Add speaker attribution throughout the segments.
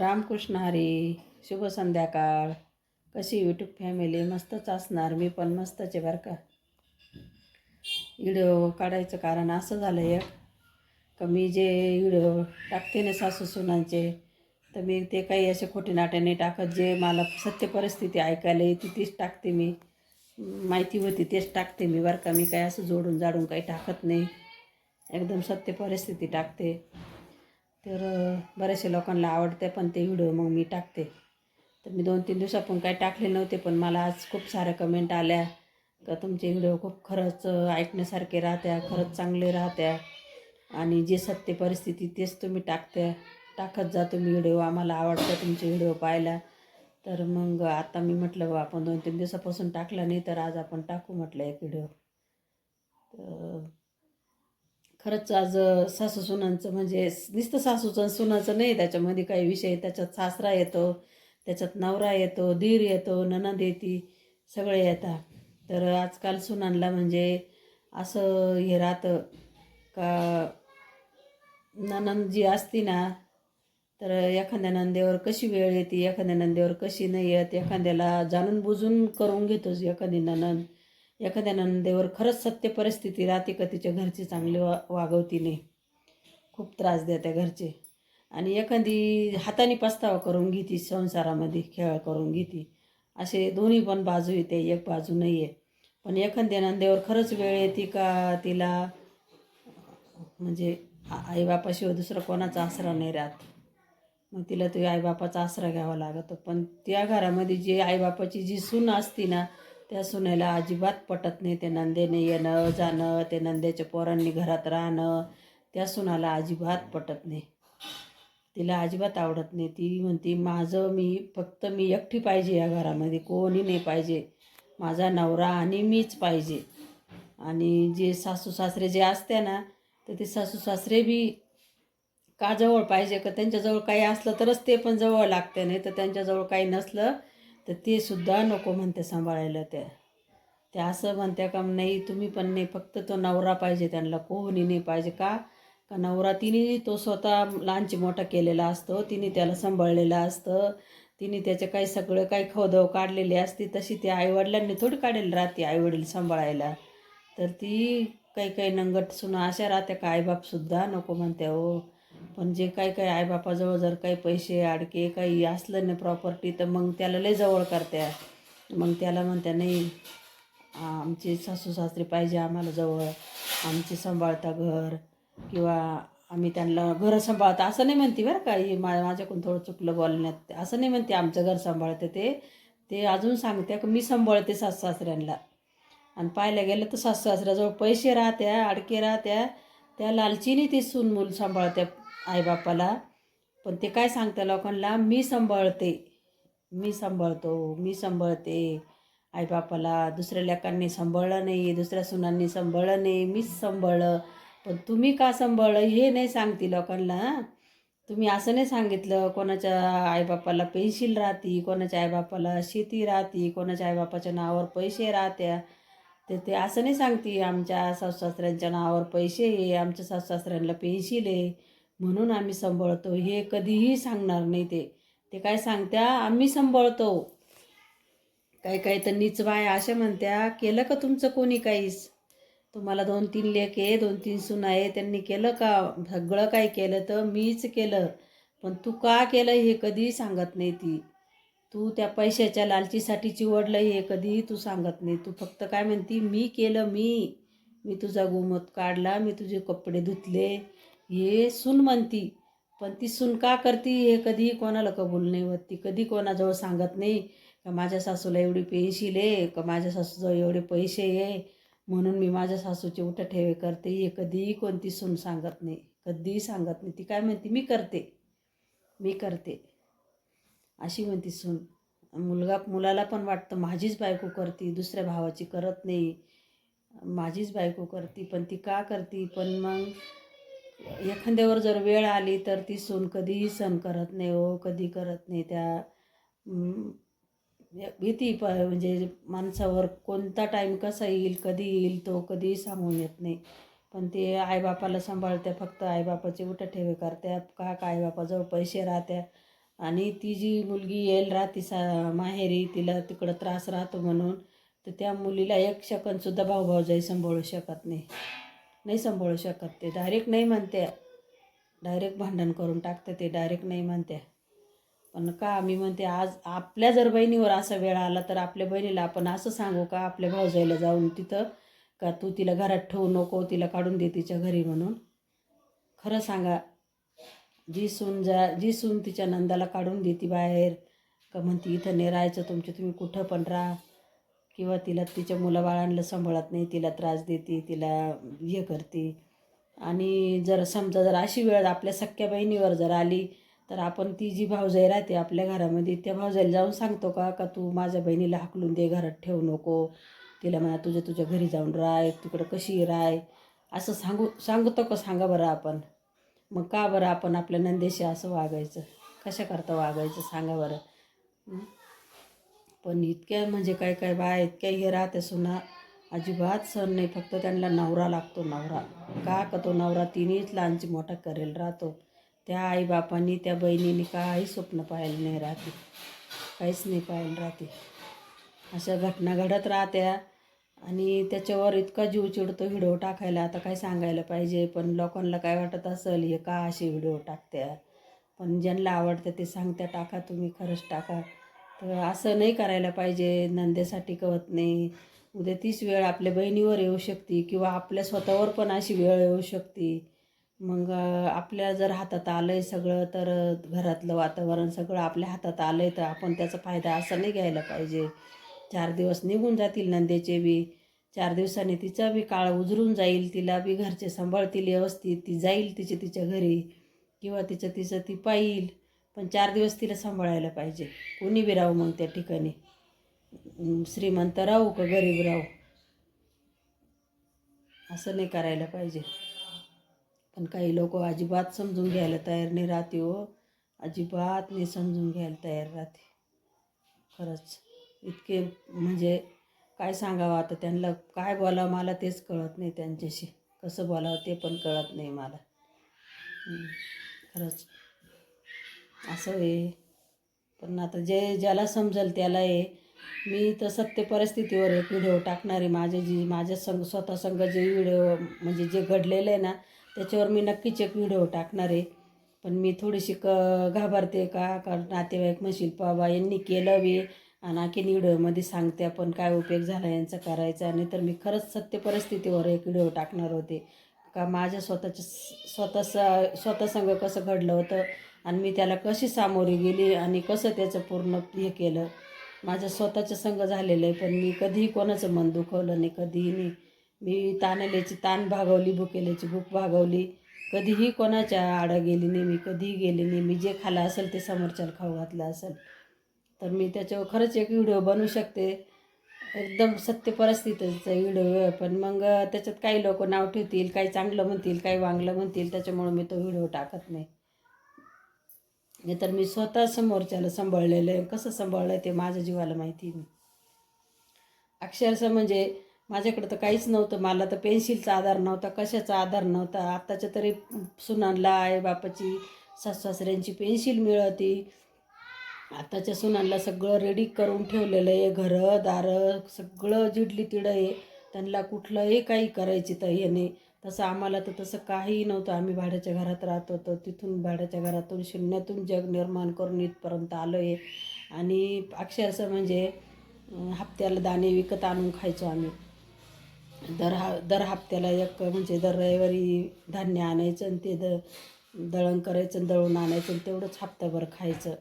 Speaker 1: रामकृष्ण हरी शुभ संध्याकाळ. कशी यूट्यूब फॅमिली मस्तच असणार. मी पण मस्तच आहे बरं का. व्हिडिओ काढायचं कारण असं झालं एक. का मी जे व्हिडिओ टाकते ना सासू सुनांचे तर मी ते काही असे खोटे नाट्याने टाकत. जे मला सत्य परिस्थिती ऐकायला येते तीच टाकते मी. माहिती होती तेच टाकते मी बरं का. मी काही असं जोडून जाडून काही टाकत नाही. एकदम सत्य परिस्थिती टाकते. तर बऱ्याचशा लोकांना आवडते पण ते व्हिडिओ मग मी टाकते. तर मी दोन तीन दिवसापून काही टाकले नव्हते पण मला आज खूप साऱ्या कमेंट आल्या. का तुमचे व्हिडिओ खूप खरंच ऐकण्यासारखे राहत्या खरंच चांगले राहत्या. आणि जे सत्य परिस्थिती तेच तुम्ही टाकत्या टाकत जा तुम्ही व्हिडिओ. आम्हाला आवडतं तुमचे व्हिडिओ पाहायला. तर मग आता मी म्हटलं बा आपण दोन तीन दिवसापासून टाकला नाही तर आज आपण टाकू म्हटलं एक व्हिडिओ. तर खरंच आज सासू सुनांचं म्हणजे नुसतं सासूचं आणि सुनाचं नाही त्याच्यामध्ये काही विषय त्याच्यात सासरा येतो त्याच्यात नवरा येतो दीर येतो ननद येते सगळे येतात तर आजकाल सुनांना म्हणजे असं हे राहतं का ननंद जी असती ना तर एखाद्या नंदेवर कशी वेळ येते एखाद्या नंदेवर कशी नाही येत एखाद्याला जाणून बुजून करून घेतोच एखादी ननंद एखाद्या नंदेवर खरंच सत्य परिस्थिती राहते का तिच्या घरची चांगली वा वागवती नाही. खूप त्रास देते घरचे. आणि एखादी हाताने पस्तावा करून घेते संसारामध्ये खेळ करून घेते. असे दोन्ही पण बाजू येते एक बाजू नाही आहे पण एखाद्या नंदेवर खरंच वेळ येते का तिला म्हणजे आईबापाशिवाय दुसरं कोणाचा आसरा नाही राहत. मग तिला तो आईबापाचा आसरा घ्यावा लागतो. पण त्या घरामध्ये जी आईबापाची जी सून असते ना त्या सुनेला अजिबात पटत नाही. ते नंदेने येणं जाणं ते नंद्याच्या पोरांनी घरात राहणं त्या सुनाला अजिबात पटत नाही. तिला अजिबात आवडत नाही. ती म्हणते माझं मी फक्त मी एकटी पाहिजे या घरामध्ये. कोणी नाही पाहिजे. माझा नवरा आणि मीच पाहिजे. आणि जे सासू सासरे जे असते ना तर ते सासू सासरे बी का जवळ पाहिजे? का त्यांच्याजवळ काही असलं तरच ते पण जवळ लागते. नाही तर त्यांच्याजवळ काही नसलं तर ते सुद्धा नको म्हणते सांभाळायला त्या. त्या असं म्हणते का नाही तुम्ही पण नाही फक्त तो नवरा पाहिजे त्यांना कोणी नाही पाहिजे का? का नवरा तिने तो स्वतः लहानची मोठा केलेला असतो तिने त्याला सांभाळलेलं असतं तिने त्याचे काही सगळं काही खोदव काढलेली असते तशी ती आईवडिलांनी थोडी काढेल राहते आईवडील सांभाळायला. तर ती काही काही नंगट सुना अशा राहत्या का आईबापसुद्धा नको म्हणते हो. पण जे काही काही आईबापाजवळ जर काही पैसे अडके काही असलं ना प्रॉपर्टी तर मग त्याला लय जवळ करत्या मग त्याला म्हणत्या नाही आमचे सासू सासरे पाहिजे आम्हाला जवळ. आमचे सांभाळता घर किंवा आम्ही त्यांना घरं सांभाळता. असं नाही म्हणते बरं का ही मा माझ्याकडून थोडं चुकलं बोलण्यात. असं नाही म्हणते आमचं घर सांभाळते ते. ते अजून सांगते की मी सांभाळते सासू सासऱ्यांना. आणि पाहायला गेलं तर सासू सासऱ्याजवळ पैसे राहत्या अडके राहत्या. त्या लालचीने ती सून मूल सांभाळत्या. आईबापाला. पण ते काय सांगतं लोकांना? मी सांभाळते. मी सांभाळतो. मी सांभाळते. आईबापाला दुसऱ्या लेकांनी सांभाळलं नाही दुसऱ्या सुनांनी सांभाळलं नाही. मीच सांभाळलं. पण तुम्ही का सांभाळलं हे नाही सांगते लोकांना तुम्ही असं नाही सांगितलं कोणाच्या आईबापाला पेन्शिल राहती कोणाच्या आईबापाला शेती राहती कोणाच्या आईबापाच्या नावावर पैसे राहत्या. तर ते असं नाही सांगते आमच्या सासूसासऱ्यांच्या नावावर पैसे आहे आमच्या सासूसासऱ्यांना पेन्शिल आहे. म्हणून आम्ही सांभाळतो. हे कधीही सांगणार नाही ते. ते काय सांगत्या आम्ही सांभाळतो. काही काही तर नीच बाया अशा म्हणत्या केलं का तुमचं कोणी काहीच? तुम्हाला दोन तीन लेख आहे दोन तीन सून आहे त्यांनी केलं का? सगळं काही केलं तर मीच केलं. पण तू का केलं हे कधीही सांगत नाही ती. तू त्या पैशाच्या लालचीसाठी चिवडलं हे कधीही तू सांगत नाही. तू फक्त काय म्हणती मी केलं मी. मी तुझा गोमत काढला मी तुझे कपडे धुतले. हे सून म्हणती. पण ती सून का करती हे कधीही कोणाला कबूल नाही होत. ती कधी कोणाजवळ सांगत नाही का माझ्या सासूला एवढी पेन्शिल आहे का माझ्या सासूजवळ एवढे पैसे आहे? म्हणून मी माझ्या सासूचे उठं ठेवे करते. हे कधीही कोणती सून सांगत नाही. कधीही सांगत नाही. ती काय म्हणते? मी करते. मी करते. अशी म्हणती सून. मुलगा मुलाला पण वाटतं माझीच बायको करते. दुसऱ्या भावाची करत नाही. माझीच बायको करते. पण ती का करते? पण मग एखाद्यावर जर वेळ आली तर ती सून कधीही सण करत नाही हो कधी करत नाही. त्या भीती प म्हणजे माणसावर कोणता टाईम कसा येईल कधी येईल तो कधीही सांगून येत नाही. पण ते आईबापाला सांभाळत्या फक्त आईबापाचे उठं ठेवे करत्या का का आईबापाजवळ पैसे राहत्या आणि ती जी मुलगी येईल राहती सा माहेरी तिला तिकडं त्रास राहतो म्हणून तर त्या मुलीला एक सेकंदसुद्धा भाऊ भाऊजाई सांभाळू शकत नाही. नाही सांभाळू शकत ते. डायरेक्ट नाही म्हणते. डायरेक्ट भांडण करून टाकते ते. डायरेक्ट नाही म्हणते. पण का मी म्हणते आज आपल्या जर बहिणीवर असा वेळ आला तर आपल्या बहिणीला आपण असं सांगू का? आपल्या भाऊजाईला जाऊन तिथं का तू तिला घरात ठेवू नको तिला काढून दे तिच्या घरी म्हणून. खरं सांगा जी सून जा जी सून तिच्या नंदाला काढून देते बाहेर का म्हणते इथं नाही राहायचं तुमचे तुम्ही कुठं पण राहा. किंवा तिला तिच्या मुलाबाळांना सांभाळत नाही तिला त्रास देते तिला हे करते. आणि जर समजा जर अशी वेळ आपल्या सख्या बहिणीवर जर आली तर आपण ती जी भावजाई राहते आपल्या घरामध्ये त्या भावजाईला जाऊन सांगतो का का तू माझ्या बहिणीला हाकलून दे घरात ठेवू नको. तिला म्हणा तुझ्या तुझ्या घरी जाऊन राय तिकडं कशी राय असं सांगू सांगतो का सांगा बरं आपण? मग का बरं आपण आपल्या नंदेशी असं वागायचं? कशा करता वागायचं? सांगा बरं. पण इतक्या म्हणजे काय काय बाया इतक्या हे राहते सुना अजिबात सण नाही फक्त त्यांना नवरा लागतो नवरा. का का तो नवरा? तिन्हीच लहानची मोठा करेल राहतो. त्या आईबापांनी त्या बहिणीने काही स्वप्न पाहिलं नाही राहते. काहीच नाही पाहिलं राहते. अशा घटना घडत राहत्या. आणि त्याच्यावर इतका जीव चिडतो व्हिडिओ टाकायला. आता काय सांगायला पाहिजे? पण लोकांना काय वाटत असेल हे का असे व्हिडिओ टाकत्या? पण ज्यांना आवडतं ते सांगत्या टाका तुम्ही खरंच टाका. तर असं नाही करायला पाहिजे नंदेसाठी कळत नाही. उद्या तीच वेळ आपल्या बहिणीवर येऊ शकते किंवा आपल्या स्वतःवर पण अशी वेळ येऊ शकते. मग आपल्या जर हातात आलं आहे सगळं तर घरातलं वातावरण सगळं आपल्या हातात आलं आहे तर आपण त्याचा फायदा असा नाही घ्यायला पाहिजे. चार दिवस निघून जातील नंदेचे बी. चार दिवसांनी तिचा बी काळ उजरून जाईल तिला बी घरचे सांभाळतील व्यवस्थित ती जाईल तिच्या तिच्या घरी. किंवा तिचं तिचं ती पाहिल पण चार दिवस तिला सांभाळायला पाहिजे. कोणी बी राहू मग त्या ठिकाणी. श्रीमंत राहू का गरीब राहू? असं नाही करायला पाहिजे. पण काही लोक अजिबात समजून घ्यायला तयार नाही राहते हो. अजिबात नाही समजून घ्यायला तयार राहते. खरंच. इतके म्हणजे काय सांगावं आता त्यांना? काय बोलावं मला तेच कळत नाही त्यांच्याशी. कसं बोलावं ते पण कळत नाही मला. खरंच. असं आहे. पण आता जे ज्याला समजेल त्याला आहे. मी तर सत्य परिस्थितीवर एक व्हिडिओ टाकणार आहे. माझे जी माझ्या संग स्वतः संग जे व्हिडिओ म्हणजे जे घडलेलं आहे ना त्याच्यावर मी नक्कीच एक व्हिडिओ टाकणार आहे. पण मी थोडीशी क घाबरते का? कारण नातेवाईक म्हणशील बाबा यांनी केलं बी. आणि आणखीन व्हिडिओमध्ये सांगते पण काय उपयोग झाला यांचा करायचा? नाही तर मी खरंच सत्य परिस्थितीवर एक व्हिडिओ टाकणार होते. का माझ्या स्वतःच्या स्वतः स्वतः संग कसं घडलं होतं? आणि मी त्याला कशी सामोरी गेली आणि कसं त्याचं पूर्ण हे केलं. माझं स्वतःचं संग झालेलं आहे पण मी कधीही कोणाचं मन दुखवलं नाही कधीही नाही. मी ताणल्याची ताण भागवली भुकेल्याची भूक भागवली. कधीही कोणाच्या आडा गेली नाही मी कधीही गेली नाही. मी जे खाल्लं असेल ते समोरच्याला खाऊ घातलं असेल. तर मी त्याच्यावर खरंच एक व्हिडिओ बनवू शकते. एकदम सत्य परिस्थितीचा व्हिडिओ आहे पण मग त्याच्यात काही लोक नाव ठेवतील काही चांगलं म्हणतील काही वांगलं म्हणतील त्याच्यामुळं मी तो व्हिडिओ टाकत नाही. नाही तर मी स्वतः समोरच्याला सांभाळलेलं आहे. कसं सांभाळलं आहे ते माझ्या जीवाला माहिती नाही. अक्षरशः म्हणजे माझ्याकडं तर काहीच नव्हतं. मला तर पेन्सिलचा आधार नव्हता कशाचा आधार नव्हता. आत्ताच्या तरी सुनांना आई बापाची सासऱ्यांची पेन्सिल मिळती. आत्ताच्या सुनांना सगळं रेडी करून ठेवलेलं आहे. घरं दारं सगळं जिडली तिडं आहे. त्यांना कुठलंही काही करायची तर हे नाही. तसं आम्हाला तर तसं काहीही नव्हतं. आम्ही भाड्याच्या घरात राहत होतो. तिथून भाड्याच्या घरातून शून्यातून जग निर्माण करून इथपर्यंत आलो आहे आणि अक्षरशः म्हणजे हप्त्याला दाणे विकत आणून खायचो आम्ही. दर हा दर हप्त्याला एक म्हणजे दर रविवारी धान्य आणायचं आणि ते द दळण करायचं आणि दळून आणायचं आणि तेवढंच हप्ताभर खायचं.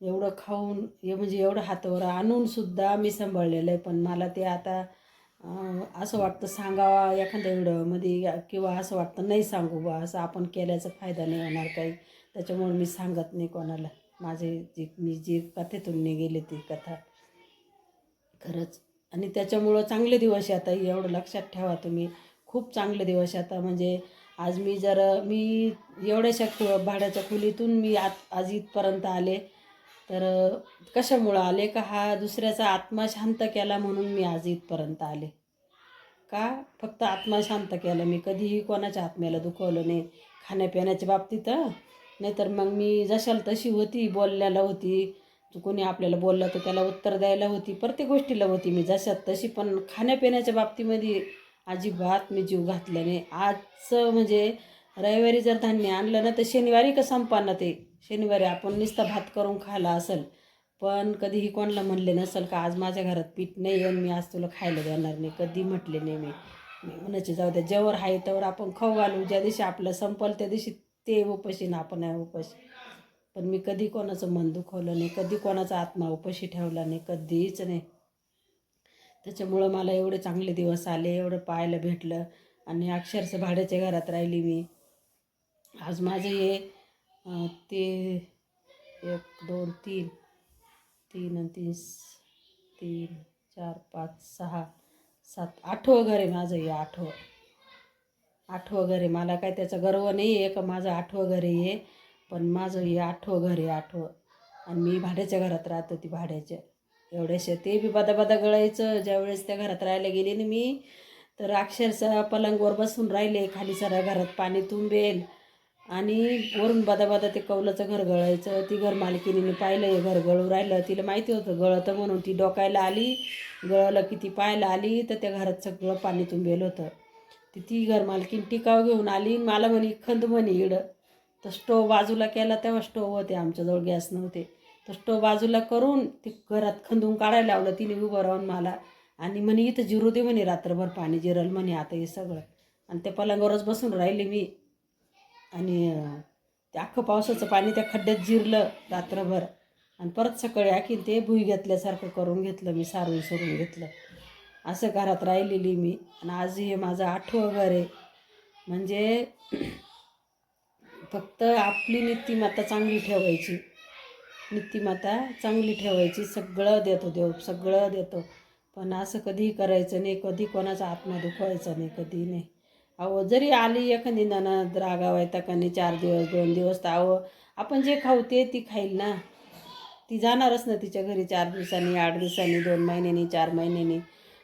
Speaker 1: एवढं खाऊन हे म्हणजे एवढं हातावर आणूनसुद्धा मी सांभाळलेलं आहे. पण मला ते आता असं वाटतं सांगावा एखाद्या व्हिडिओमध्ये किंवा असं वाटतं नाही सांगू बा असं आपण केल्याचा फायदा नाही होणार काही. त्याच्यामुळे मी सांगत नाही कोणाला. माझे जी मी जी कथेतून निघेले ती कथा. खरंच. आणि त्याच्यामुळं चांगले दिवस आहे आता एवढं लक्षात ठेवा तुम्ही. खूप चांगले दिवस आता. म्हणजे आज मी जर मी एवढ्याशा खु भाड्याच्या खोलीतून मी आत आज इथपर्यंत आले. तर कशामुळं आले? का हा दुसऱ्याचा आत्मा शांत केला म्हणून मी आज इथपर्यंत आले. का? फक्त आत्मा शांत केला मी. कधीही कोणाच्या आत्म्याला दुखवलं नाही. खाण्यापिण्याच्या बाबतीत नाहीतर मग मी जशाला तशी होती बोलल्याला होती. कोणी आपल्याला बोललं तर त्याला उत्तर द्यायला होती. प्रत्येक गोष्टीला होती मी जशात तशी. पण खाण्यापिण्याच्या बाबतीमध्ये अजिबात मी जीव घातल्याने आजचं म्हणजे रविवारी जर धान्य आणलं ना तर शनिवारी का संपाना ते? शनिवारी आपण नुसता भात करून खायला असेल. पण कधीही कोणाला म्हणले नसेल का आज माझ्या घरात पीठ नाही आणि मी आज तुला खायला देणार नाही कधी म्हटले नाही मी. मी म्हणायचे जाऊ द्या जेवर आहे त्यावर आपण खाऊ घालू ज्या दिवशी आपलं संपल त्या दिवशी ते उपाशी ना आपण आहे उपाशी. पण मी कधी कोणाचं मन दुखवलं नाही कधी कोणाचा आत्मा उपाशी ठेवला नाही कधीच नाही. त्याच्यामुळं मला एवढे चांगले दिवस आले एवढं पाहायला भेटलं आणि अक्षरशः भाड्याच्या घरात राहिली मी. आज माझं हे ते एक दोन तीन तीन आणि तीन तीन चार पाच सहा सात आठवं घर आहे माझं हे आठवं आठवं घर आहे मला काय त्याचा गर्व नाही आहे का माझं आठवं घर आहे पण माझं हे आठवं घर आहे आठवं आणि मी भाड्याच्या घरात राहत होती भाड्याच्या. एवढ्याशा ते बी बदा बदा गळायचं. ज्यावेळेस त्या घरात राहायला गेले ना मी तर अक्षरशः पलंगवर बसून राहिले. खाली साऱ्या घरात पाणी तुंबेल. आणि वरून बदा बदा ते कौलाचं घर गळायचं ती घर मालकिनीने पाहिलं हे घर गळू राहिलं तिला माहिती होतं गळतं म्हणून ती डोकायला आली गळलं की ती पाहायला आली तर त्या घरात सगळं पाणी तुंबेल होतं. ती ती घर मालकीन टिकाव घेऊन आली मला म्हणे खंद म्हणे इडं. तर स्टोव बाजूला केला तेव्हा स्टोव होते आमच्याजवळ गॅस नव्हते. तर स्टोव बाजूला करून ती घरात खंदून काढायला लावलं तिने उभं राहून मला. आणि म्हणे इथं जिरू दे म्हणे रात्रभर पाणी जिरल म्हणे आता हे सगळं. आणि त्या पलंगावरच बसून राहिले मी. आणि ते अख्खं पावसाचं पाणी त्या खड्ड्यात जिरलं रात्रभर. आणि परत सकाळी आखीन ते भुई घेतल्यासारखं करून घेतलं मी सारून सरून घेतलं. असं घरात राहिलेली मी. आणि आज हे माझं आठवं घर आहे. म्हणजे फक्त आपली नीतिमत्ता चांगली ठेवायची. नीतिमत्ता चांगली ठेवायची. सगळं देतो देव सगळं देतो. पण असं कधीही करायचं नाही. कधी कोणाचा आत्मा दुखवायचा नाही कधी नाही. अहो जरी आली एखादी ननद रागावायता नाही चार दिवस दोन दिवस तर अहो आपण जे खाऊ ते ती खाईल ना. ती जाणारच ना तिच्या घरी चार दिवसांनी आठ दिवसांनी दोन महिन्यांनी चार महिन्यांनी.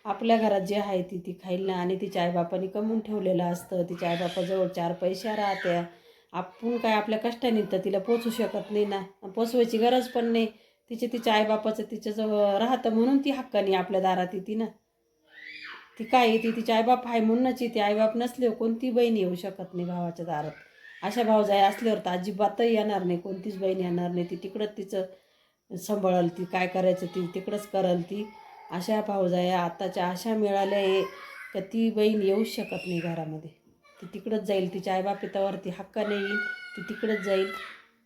Speaker 1: आपल्या घरात जे आहे ती ती खाईल ना. आणि तिच्या आईबापाने कमवून ठेवलेलं असतं. तिच्या आईबापाजवळ चार पैसे राहत्या. आपण काय आपल्या कष्टाने तर तिला पोचू शकत नाही ना. पोचवायची गरज पण नाही. तिचे तिच्या आईबापाचं तिच्याजवळ राहतं म्हणून ती हक्काने आपल्या दारात येते ना. ती काय येते तिच्या आईबाप आहे म्हणूनच येते आईबाप नसल्यावर कोणती बहीण येऊ शकत नाही भावाच्या दारात. अशा भावजाई असल्यावर तर अजिबातही येणार नाही. कोणतीच बहीण येणार नाही. ती तिकडंच तिचं सांभाळल ती काय करायचं ती तिकडंच करल ती. अशा भावजाया आताच्या अशा मिळाल्या आहे का ती बहीण येऊच शकत नाही घरामध्ये. ती तिकडंच जाईल. तिच्या आईबाप ती हक्काने येईल ती तिकडंच जाईल.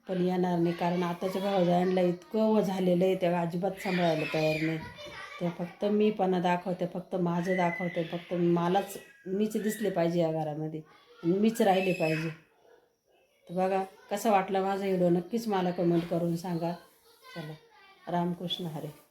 Speaker 1: पण येणार नाही. कारण आताच्या भावजायांना इतकं व झालेलं आहे त्या अजिबात सांभाळायला तयार नाही. ते फक्त मी पण दाखवते फक्त माझं दाखवते फक्त मलाच मीच दिसले पाहिजे या घरामध्ये. आणि मीच राहिले पाहिजे. तर बघा कसा वाटला माझा व्हिडिओ? नक्कीच मला कमेंट करून सांगा. चला. रामकृष्ण हरे.